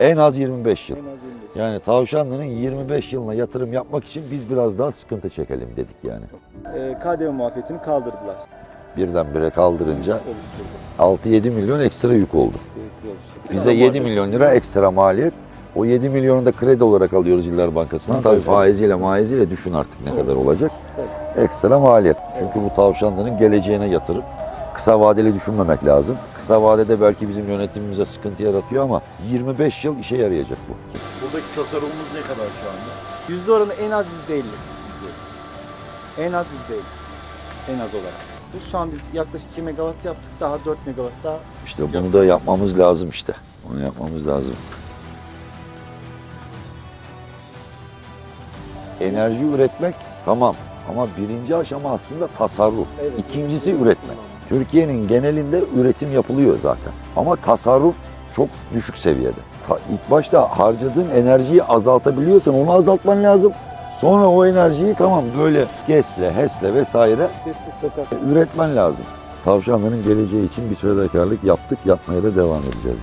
En az 25 yıl. En az 25. Yani Tavşanlı'nın 25 yılına yatırım yapmak için biz biraz daha sıkıntı çekelim dedik yani. Ee, KDV muafiyetini kaldırdılar. Birdenbire kaldırınca Oluşturdu. 6-7 milyon ekstra yük oldu. Oluşturdu. Bize Ama 7 muafiyet- milyon lira ekstra maliyet. O 7 milyonu da kredi olarak alıyoruz İller Bankası'ndan. Tabii faiziyle maiziyle düşün artık ne kadar olacak. Ekstra maliyet. Çünkü bu tavşanların geleceğine yatırım. Kısa vadeli düşünmemek lazım. Kısa vadede belki bizim yönetimimize sıkıntı yaratıyor ama 25 yıl işe yarayacak bu. Buradaki tasarrufumuz ne kadar şu anda? Yüzde oranı en az yüzde elli. En az yüzde elli. En az olarak. Şu an biz yaklaşık 2 megawatt yaptık. Daha 4 megawatt daha İşte bunu da yapmamız lazım işte. Onu yapmamız lazım. Enerji üretmek tamam ama birinci aşama aslında tasarruf. Evet. İkincisi üretmek. Türkiye'nin genelinde üretim yapılıyor zaten. Ama tasarruf çok düşük seviyede. İlk başta harcadığın enerjiyi azaltabiliyorsan onu azaltman lazım. Sonra o enerjiyi tamam böyle GES'le, HES'le vesaire üretmen lazım. Tavşanların geleceği için bir fedakarlık yaptık, yapmaya da devam edeceğiz.